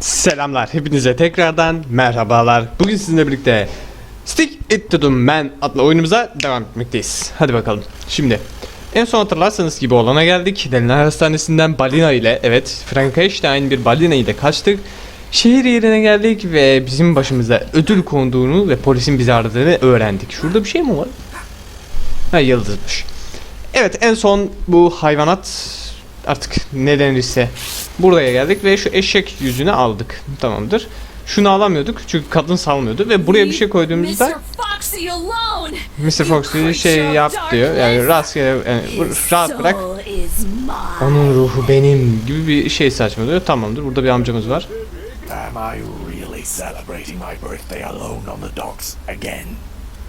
Selamlar hepinize tekrardan merhabalar. Bugün sizinle birlikte Stick It To The Man adlı oyunumuza devam etmekteyiz. Hadi bakalım. Şimdi en son hatırlarsanız gibi olana geldik. Deliler Hastanesi'nden balina ile evet Frankenstein bir balina ile kaçtık. Şehir yerine geldik ve bizim başımıza ödül konduğunu ve polisin bizi aradığını öğrendik. Şurada bir şey mi var? Ha yıldızmış. Evet en son bu hayvanat artık ne denirse buraya geldik ve şu eşek yüzünü aldık. Tamamdır. Şunu alamıyorduk çünkü kadın salmıyordu ve buraya bir şey koyduğumuzda Mr. Foxy şey yap diyor. Yani rastgele yani rahat bırak. Onun ruhu benim gibi bir şey saçmalıyor. Tamamdır. Burada bir amcamız var.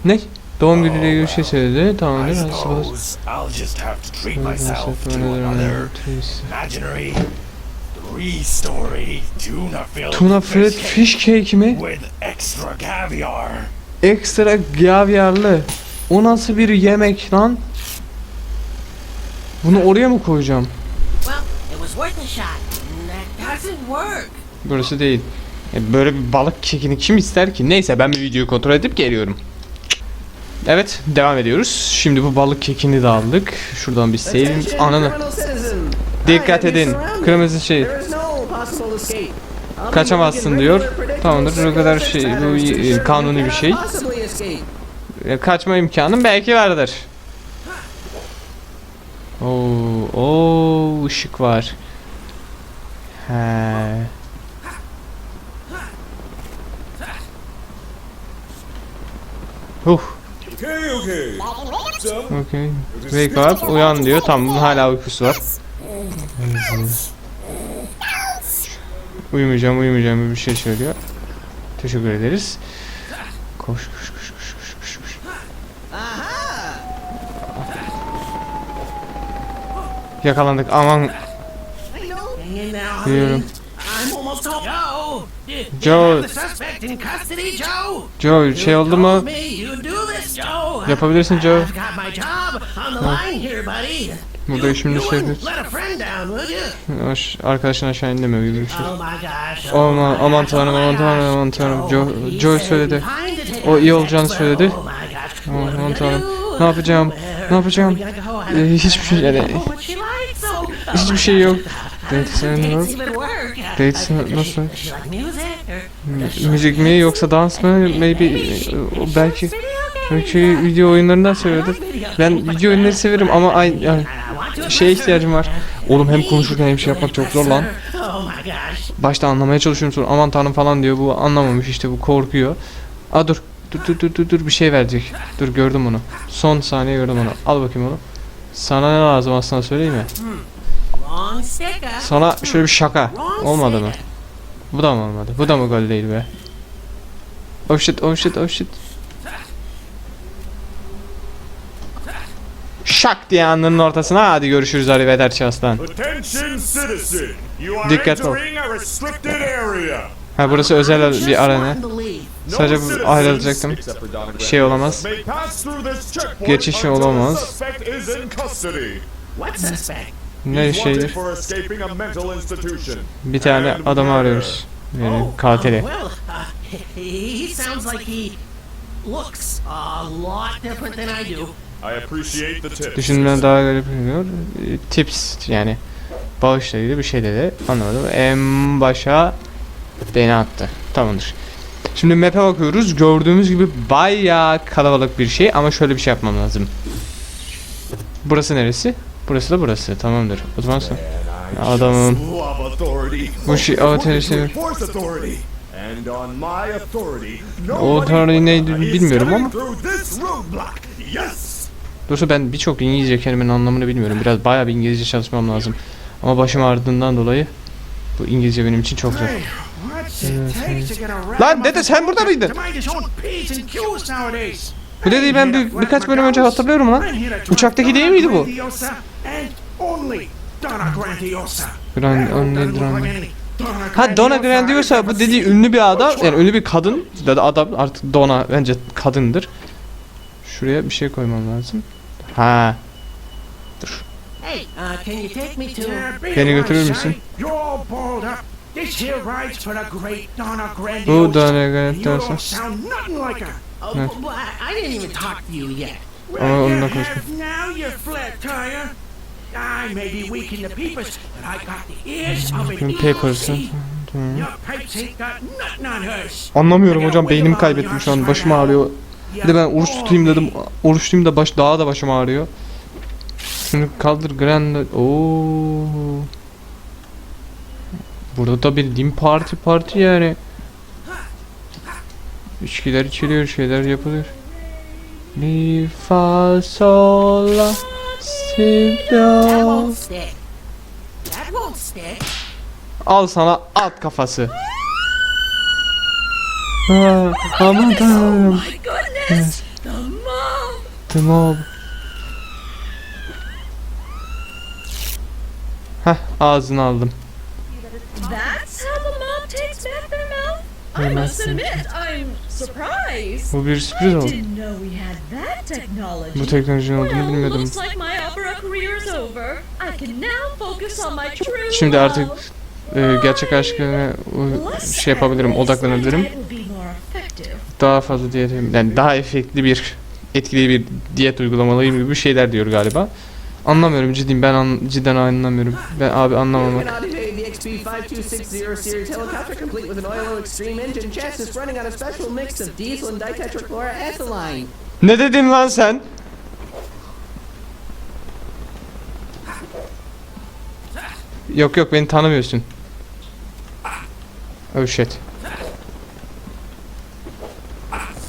Ne? Doğum günüyle şey söyledi. I Tamamdır. suppose I'll just have to treat myself to another imaginary three-story tuna filled fish cake mi? with extra caviar. Ekstra gavyarlı. O nasıl bir yemek lan? Bunu oraya mı koyacağım? Burası değil. E, Böyle bir balık kekini kim ister ki? Neyse ben bir videoyu kontrol edip geliyorum. Evet devam ediyoruz. Şimdi bu balık kekini de aldık. Şuradan bir save. Ananı. Dikkat edin. Kırmızı şey. Kaçamazsın diyor. Tamamdır. O kadar şey bu kanuni bir şey. Kaçma imkanım belki vardır. Oo, oo ışık var. He. Huh. Okay. Wake up, uyan diyor. Tamam, bunun hala uykusu var. Uyumayacağım, uyumayacağım bir şey söylüyor. Teşekkür ederiz. Koş, koş, koş, koş, koş, koş, koş. Yakalandık. Aman. Biliyorum. Joe! Joe. Şey oldu mu? Here, buddy. Burada şimdi şey Arkadaşın aşağı gibi bir şey. Oh. Aman- oh aman tanrım, oh aman tanrım, gosh. aman tanrım. Joe, Joe- he Joe söyledi. O iyi olacağını söyledi. Oh. Aman- aman tanrım. Ne yapacağım? Ne yapacağım? Ee, hiçbir şey yani Oh hiçbir şey yok. gosh. Date sen Dates yok. even work. Dates does nasıl? Müzik mi yoksa dans mı? Maybe belki belki video oyunlarından seviyordur. Ben video oyunları severim ama ay yani şeye ihtiyacım var. Oğlum hem konuşurken hem şey yapmak çok zor lan. Başta anlamaya çalışıyorum sonra aman tanrım falan diyor. Bu anlamamış işte bu korkuyor. Aa dur. Dur dur dur dur, dur bir şey verecek. Dur gördüm onu. Son saniye gördüm onu. Al bakayım onu. Sana ne lazım aslında söyleyeyim mi? Sana şöyle bir şaka. Olmadı mı? Bu da mı olmadı? Bu da mı gol değil be? Oh shit, oh shit, oh shit. Şak diye alnının ortasına hadi görüşürüz arrivederci aslan. Attention citizen! You are Dikkat ol. Ha burası özel bir. No Sadece bu ayrılacaktım. Şey olamaz. Geçiş olamaz. Ne şeydir? Bir tane adamı arıyoruz. Yani Oh, katili. looks a lot different than I do. I appreciate the tip. Düşündüğümden daha garip geliyor. E, Tips yani bağışla ilgili bir şey dedi. Anlamadım. En başa beni attı. Tamamdır. Şimdi map'e bakıyoruz. Gördüğümüz gibi bayağı kalabalık bir şey ama şöyle bir şey yapmam lazım. Burası neresi? Burası da burası. Tamamdır. O zaman sonra. Authority. Bu şey authority- Force authority. And on my authority, authority neydi bilmiyorum ama. Doğrusu ben birçok İngilizce kelimenin anlamını bilmiyorum. Biraz bayağı bir İngilizce çalışmam lazım. Ama başım ağrıdığından dolayı bu İngilizce benim için çok zor. Lan dede sen burada mıydın? Bu dediği ben bir, birkaç bölüm önce hatırlıyorum lan. Uçaktaki değil miydi bu? Grand, only Grand. Ha Donna Grandiosa bu dediği ünlü bir adam yani ünlü bir kadın ya da adam artık Donna bence kadındır. Şuraya bir şey koymam lazım. Ha Hey, uh, can you take me to? beni götürür müsün? Donna. Bu like her. Oh, yet. Ama onunla konuşma. I may be weak in the peepers, but I got the ears of an eagle. Anlamıyorum hocam beynimi kaybettim şu an başım ağrıyor. Bir de ben oruç tutayım dedim. Oruç tutayım da baş daha da başım ağrıyor. Şunu kaldır Grand. Oo. Burada da bildiğim parti parti yani. İçkiler içiliyor, şeyler yapılıyor. Mi fa sol la That stick. That won't stick. Al sana at kafası. Aa, aman tanrım. My goodness! The mob! Tamam. Heh ağzını aldım. That's how the mob takes back their mouth? I must admit, surprised. Bu bir sürpriz oldu. Bu teknolojinin olduğunu bilmiyordum. Şimdi artık e, gerçek aşkına şey yapabilirim, odaklanabilirim. Daha fazla diyet, yani daha efektli bir, etkili bir diyet uygulamalıyım gibi şeyler diyor galiba. Anlamıyorum ciddiyim ben an, cidden anlamıyorum. Ben abi anlamamak. The XP5260 series helicopter complete with an oil extreme engine chassis running on a special mix of diesel and ditetrachloroethylene. Ne dedin lan sen? Yok yok beni tanımıyorsun. Oh shit.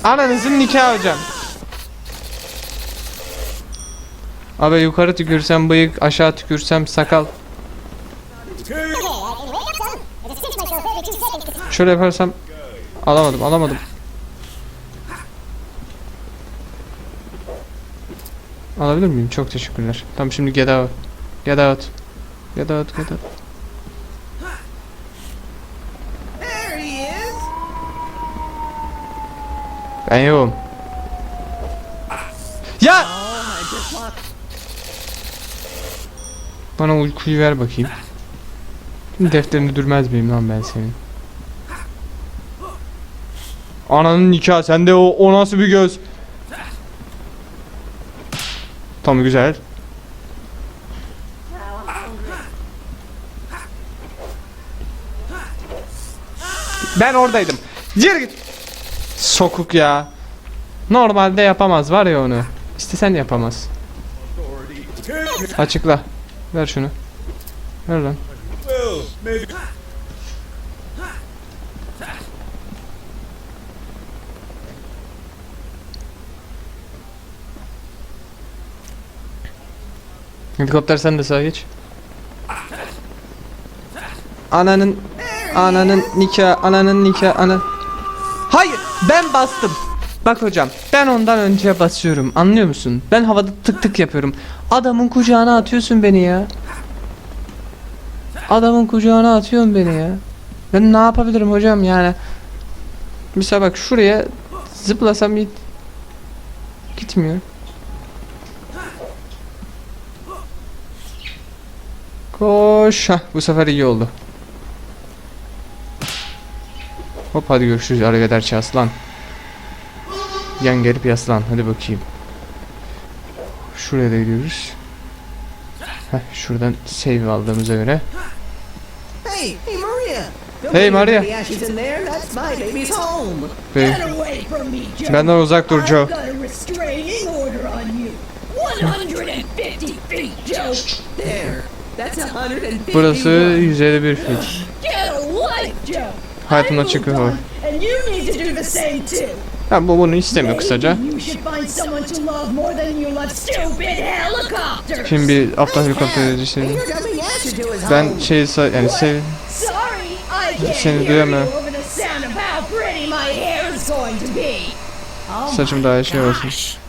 Ananızın nikahı hocam. Abi yukarı tükürsem bıyık, aşağı tükürsem sakal. Şöyle yaparsam alamadım, alamadım. Alabilir miyim? Çok teşekkürler. Tamam şimdi get out. Get out. Get out, get out. Ben yokum. Ya! Bana uykuyu ver bakayım. Defterini durmaz mıyım lan ben senin? Ananın nikahı sende o, o nasıl bir göz? Tamam güzel. Ben oradaydım. Gir git. Sokuk ya. Normalde yapamaz var ya onu. İstesen yapamaz. Açıkla. Ver şunu. Ver lan. Maybe. Helikopter sen de sağa geç. Ananın ananın nikah ananın nikah ana. Hayır ben bastım. Bak hocam ben ondan önce basıyorum anlıyor musun? Ben havada tık tık yapıyorum. Adamın kucağına atıyorsun beni ya. Adamın kucağına atıyorsun beni ya. Ben ne yapabilirim hocam yani? Mesela bak şuraya zıplasam git. Gitmiyor. Koş. Hah, bu sefer iyi oldu. Hop hadi görüşürüz arkadaşlar aslan. Yan gelip yaslan hadi bakayım. Şuraya da gidiyoruz. Heh, şuradan save aldığımıza göre. Hey, hey Maria! Don't Hey, Maria. The ashes in there. That's my baby's home. Ve Get away from me, Joe! benden uzak dur Joe. I've got a restraining order on you. 150 feet, Joe! There. That's 150 Burası one. 151 feet. Hayatımda çıkıyor. Ha bu bunu istemiyor kısaca. Şimdi bir aptal helikopter işte. And you're dumping acid to his Ben şey yani sev Seni duyamıyorum. Saçım daha şey olsun. gosh.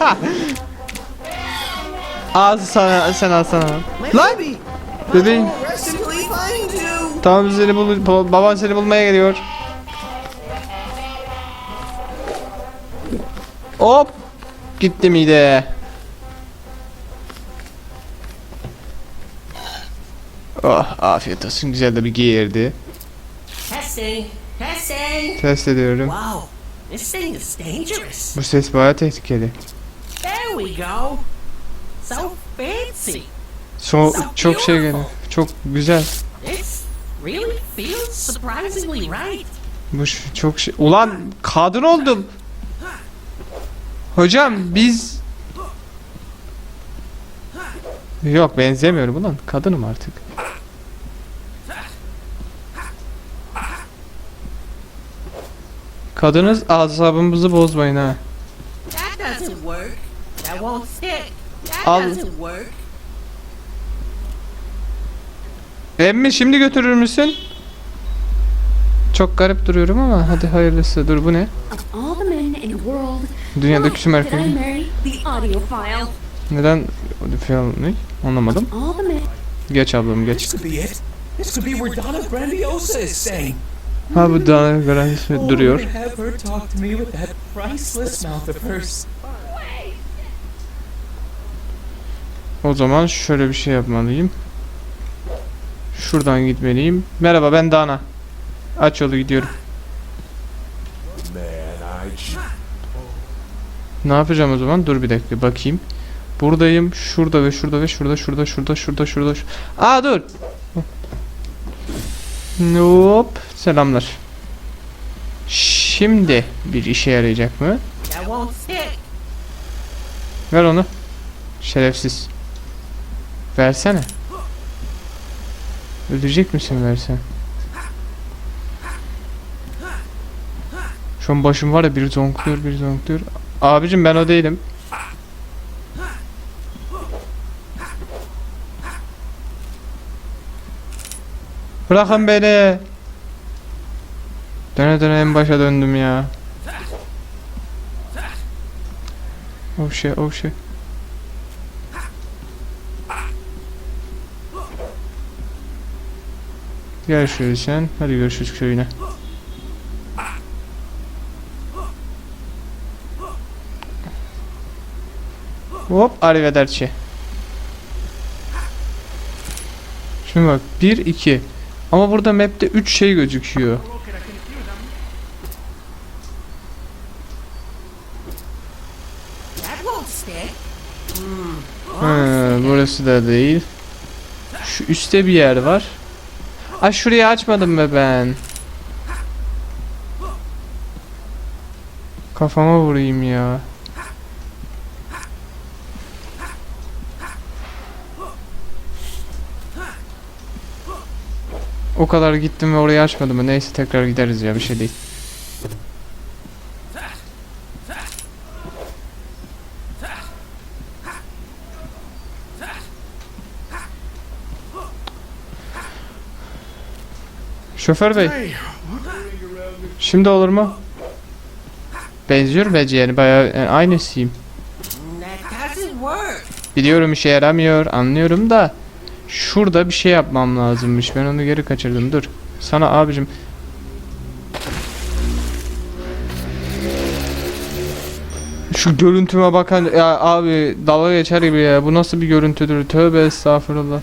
Al sana sen al sana. Lan! Bebeğim. Tamam seni bul baban seni bulmaya geliyor. Hop. Gitti mide. Oh afiyet olsun güzel de bir giyirdi. Test ediyorum. Wow. This thing is dangerous. Bu ses bayağı tehlikeli. There we go. So fancy. So, çok şey geliyor. Çok güzel. This really feels surprisingly right. Bu çok şey. Ulan kadın oldum. Hocam biz Yok benzemiyorum ulan. Kadınım artık. Kadınız asabımızı bozmayın ha. That won't stick. That Al. doesn't work. Emmi şimdi götürür müsün? Çok garip duruyorum ama hadi hayırlısı. Dur bu ne? Of all the men in the world, Dünyadaki tüm why did I erkekler. marry the audiophile? Neden falan ne? Anlamadım. All the men. Geç ablam geç. This could be it. This could be where Donna Grandiosa is staying. Ha bu daha garantisi Oh, duruyor. to have her talk to me with that priceless mouth of hers. O zaman şöyle bir şey yapmalıyım. Şuradan gitmeliyim. Merhaba ben Dana. Aç yolu gidiyorum. Ne yapacağım o zaman? Dur bir dakika bakayım. Buradayım. Şurada ve şurada ve şurada şurada şurada şurada şurada. şu- Aa dur. Hop. Selamlar. Şimdi bir işe yarayacak mı? Ver onu. Şerefsiz. Versene. Ölecek misin versen? Şu an başım var ya bir zonkluyor bir zonkluyor. Abicim ben o değilim. Bırakın beni. Döne döne en başa döndüm ya. Oh shit, oh shit. Gel şöyle sen. Hadi görüşürüz köyüne. Hop arrivederci. Şimdi bak 1 2. Ama burada map'te 3 şey gözüküyor. Ha, burası da değil. Şu üstte bir yer var. Ay şurayı açmadım be ben. Kafama vurayım ya. O kadar gittim ve orayı açmadım. Neyse tekrar gideriz ya bir şey değil. Şoför bey. Şimdi olur mu? Benziyor bence yani bayağı yani aynısıyım. Doesn't work. Biliyorum işe yaramıyor anlıyorum da şurada bir şey yapmam lazımmış. Ben onu geri kaçırdım. Dur. Sana abicim Şu görüntüme bakan ya abi dalga geçer gibi ya. Bu nasıl bir görüntüdür? Tövbe estağfurullah.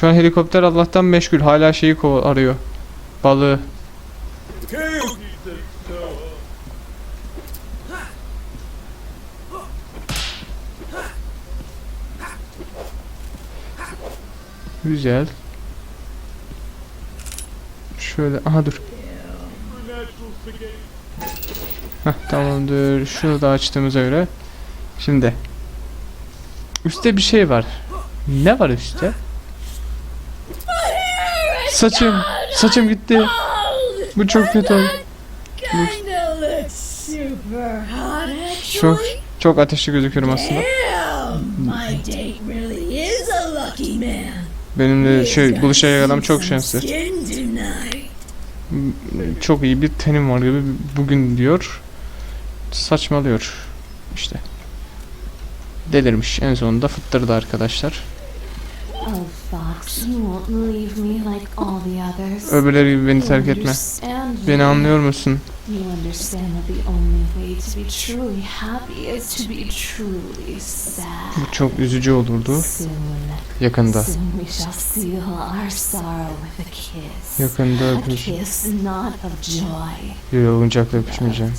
Şu an helikopter Allah'tan meşgul. Hala şeyi arıyor. Balığı. Güzel. Şöyle aha dur. Heh, tamamdır. Şunu da açtığımıza göre. Şimdi. Üste bir şey var. Ne var üstte? Saçım. Saçım gitti. Bu çok kötü Çok çok ateşli gözüküyorum aslında. Benimle He's şey gonna buluşacak adam çok şanslı. Çok iyi bir tenim var gibi bugün diyor. Saçmalıyor. İşte. Delirmiş. En sonunda fıttırdı arkadaşlar. Oh, Fox, you won't leave me like all the others. Öbürleri gibi beni terk etme. Beni anlıyor musun? You understand that the only way to be truly happy is to be truly sad. Bu çok üzücü olurdu. Yakında. Yakında öpüş. Bir oyuncakla öpüşmeyeceğim.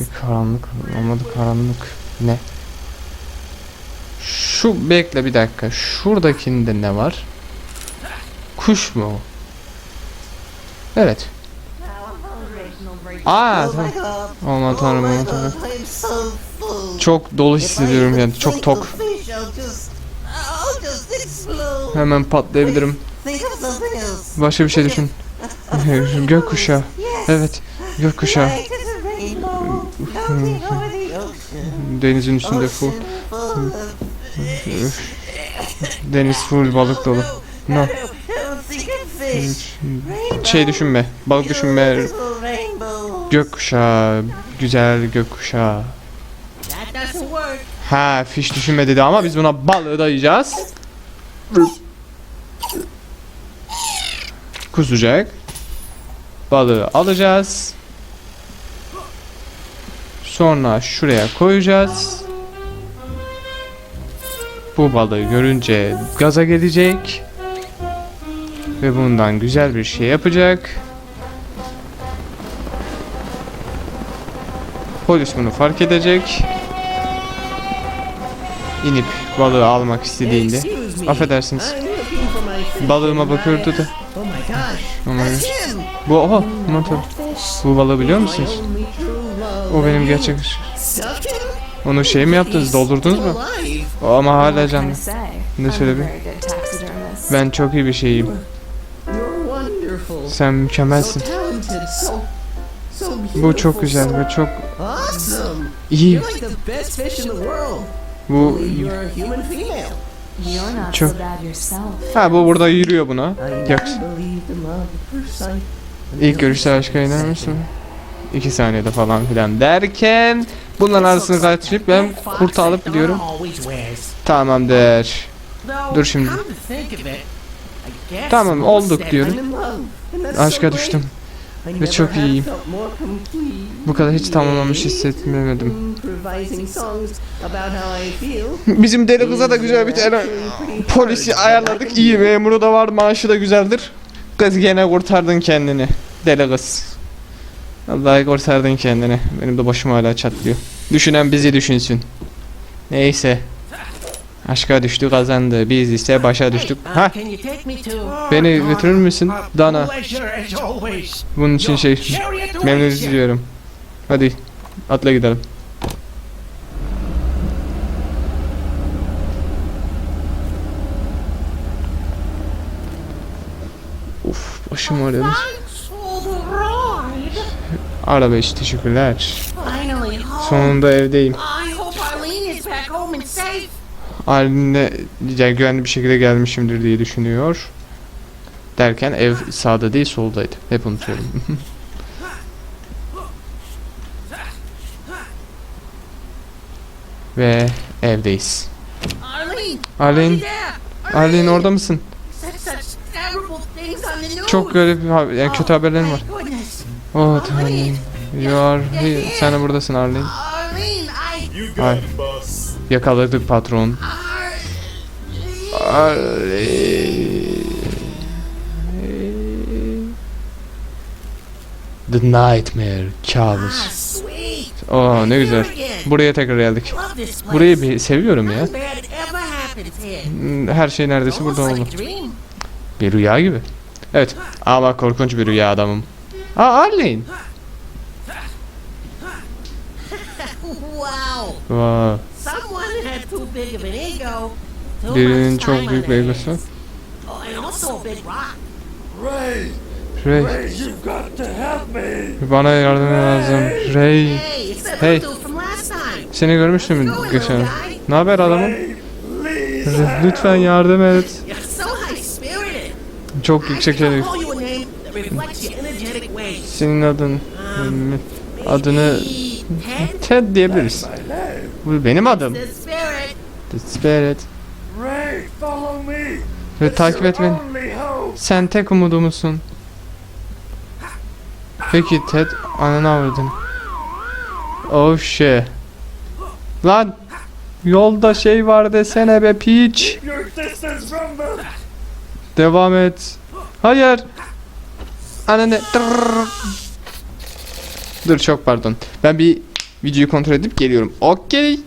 Bir karanlık olmadı karanlık. Ne? Şu bekle bir dakika. Şuradakinde ne var? Kuş mu o? Evet. Aa tamam. Aman tanrım aman tanrım. Çok dolu hissediyorum yani. Çok tok. Hemen patlayabilirim. Başka bir şey düşün. Gökkuşağı. Evet. Gökkuşağı. Denizin üstünde full. Deniz full balık dolu. No. Şey düşünme. Balık düşünme. Gökkuşağı. Güzel gökkuşağı. Ha fiş düşünme dedi ama biz buna balığı dayayacağız. Kusacak. Balığı alacağız. Sonra şuraya koyacağız. Bu balığı görünce gaza gelecek. Ve bundan güzel bir şey yapacak. Polis bunu fark edecek. İnip balığı almak istediğinde affedersiniz. Balığıma bakıyordu da. Oh ya. him. Bu oha. Fish. Bu balığı biliyor musunuz? O benim gerçek. Onu şey mi yaptınız? Doldurdunuz mu? O ama hala canlı. Ne good taxidermist. Ben çok iyi bir şeyim. Sen mükemmelsin. Bu çok güzel ve çok iyi. Bu Çok- ha bu burada yürüyor buna. Sight. İlk görüşte aşka iner misin? İki saniyede falan filan derken bunların arasını kaçırıp ben kurtu alıp gidiyorum. Tamamdır. Dur şimdi. Tamam olduk diyorum. Aşka düştüm. Ve çok iyiyim. Bu kadar hiç tamamlamış hissetmemedim. Bizim deli kıza da güzel bir tane polisi ayarladık. İyi memuru da var, maaşı da güzeldir. Kız gene kurtardın kendini. Deli kız. Vallahi kurtardın kendini. Benim de başım hala çatlıyor. Düşünen bizi düşünsün. Neyse. Aşka düştü kazandı. Biz ise başa düştük. Ha, beni götürür müsün? Dana. Bunun için şey memnun diliyorum. Hadi atla gidelim. Uf başım ağrıyor. Araba için teşekkürler. Sonunda evdeyim. Haline yani güvenli bir şekilde gelmişimdir diye düşünüyor. Derken ev sağda değil soldaydı. Hep unutuyorum. Ve evdeyiz. Arlene. Arlene, orada mısın? Çok garip yani kötü haberlerim var. Oh tanrım. You are here. Sen de buradasın Arlene. Boss. Yakaladık patron. Arlene. The Nightmare. Kabus. Oh ne güzel. Buraya tekrar geldik. Burayı bir seviyorum ya. Her şey neredeyse burada oldu. Bir rüya gibi. Evet. Ama korkunç bir rüya adamım. Aa Arlene. Wow. Wow. Someone had too big of an ego. Too Birinin çok büyük bir egosu. Oh, and also a big rock. Ray, Ray. Ray, you've got to help me. Bana yardım lazım. Ray. Hey. Seni görmüştüm geçen. Ne haber adamım? Lütfen yardım et. Çok I yüksek think Senin adın. Adını Ted? Diyebiliriz. Bu benim adım. The spirit. Ve takip et beni. Sen tek umudumuzsun. Peki Ted ananı avradın. Oh shit. Lan yolda şey var desene be piç. Devam et. Hayır. Ananı. Dur çok pardon. Ben bir videoyu kontrol edip geliyorum. Okey.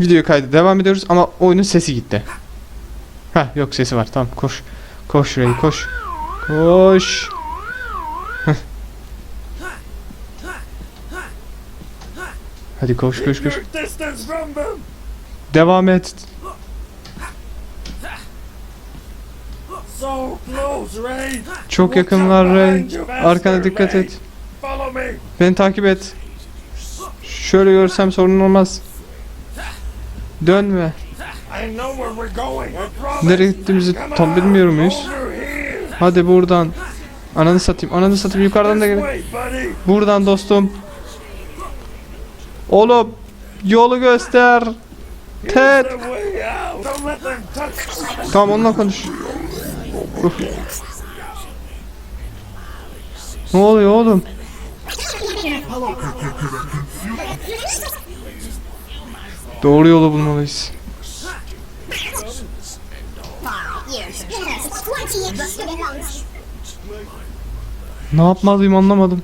Video kaydı devam ediyoruz ama oyunun sesi gitti. Ha yok sesi var tamam koş. Koş şurayı koş. Koş. Hadi koş koş koş. Devam et. So close, Ray. Çok yakınlar Ray. Arkana dikkat et. Beni takip et. Şöyle görsem sorun olmaz. Dönme. Nereye gittiğimizi tam bilmiyor muyuz? Hadi buradan. Ananı satayım, ananı satayım yukarıdan da gel. Buradan dostum. Oğlum yolu göster. Ted. Tamam onunla konuş. Ne oluyor oğlum? Doğru yolu bulmalıyız. years. Yes, 20 months. Ne yapmalıyım anlamadım.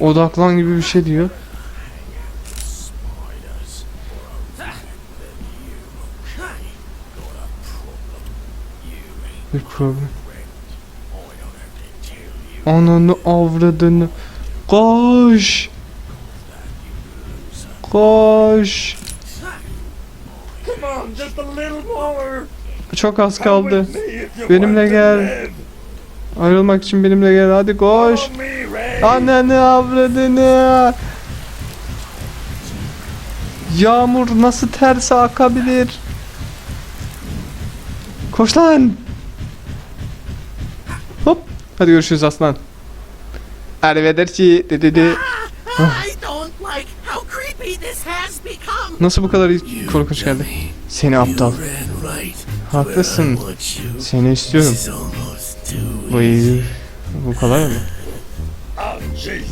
Odaklan gibi bir şey diyor. Bir problem. Ananı avradını. Koş. Koş. Çok az kaldı. Benimle gel. Ayrılmak için benimle gel. Hadi koş. Ananı avradını. Yağmur nasıl terse akabilir? Koş lan. Hop. Hadi görüşürüz aslan. Arrivederci dedi. I don't like how creepy this has become. Nasıl bu kadar korkunç geldi? Seni aptal. Haklısın. Seni istiyorum. İyi. Bu kolay mı? Oh, jeez.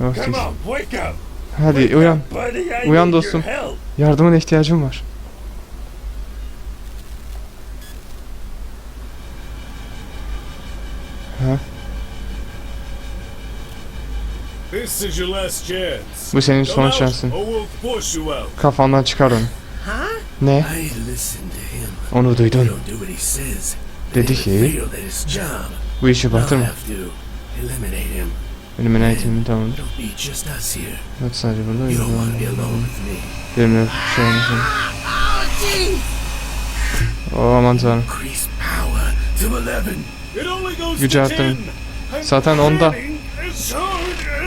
Yok Come değil. on, wake up. Hadi uyan. Uyan dostum. Yardımına ihtiyacım var. This is your last chance. Bu senin son şansın. Kafandan çıkar onu. Ne? Onu duydun. Dedi ki Bu işi batırma. have to eliminate him. Tamam. It'll be just us here. Yok sadece burada. You don't want to be alone with me. Benimle şey olmasın. Oh, aman tanrım. Increase power to 11. It only goes Gücü to arttırın. 10. I'm Zaten onda.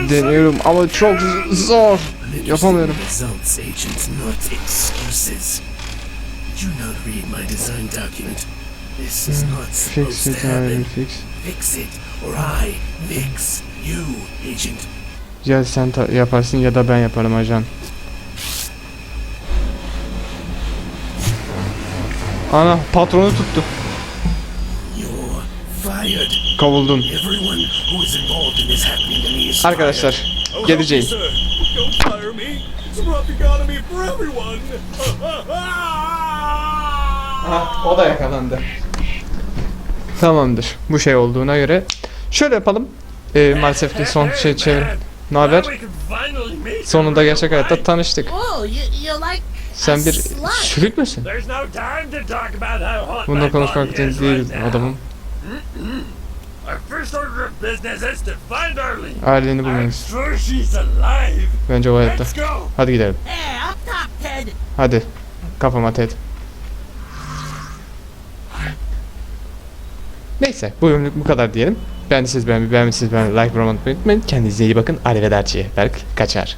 Deniyorum ama çok zor. Yapamıyorum. interested in Results, agent, not excuses. Did you not read my design document? This is not supposed Fix to it, fix. Fix it, or I fix you, agent. Ya sen yaparsın ya da ben yaparım ajan. Ana patronu tuttu. You're fired. Kovuldun. Arkadaşlar Oh, geleceğim. everyone. Aha, o da yakalandı. Tamamdır. Bu şey olduğuna göre. Şöyle yapalım. Ee, maalesef ki son şey çevir. Ne haber? Sonunda gerçek hayatta tanıştık. Oh, Sen bir sülük müsün? Bunda konuşmak için değil adamım. Arlene. Aileni bulmalıyız. Bence o hayatta. Hadi gidelim. Hadi. Kafama Ted. Neyse bu bölümlük bu kadar diyelim. Beğendiyseniz beğenmeyi, beğenmediyseniz beğenmeyi, like, yorum unutmayın. Kendinize iyi bakın. Arrivederci. Berk kaçar.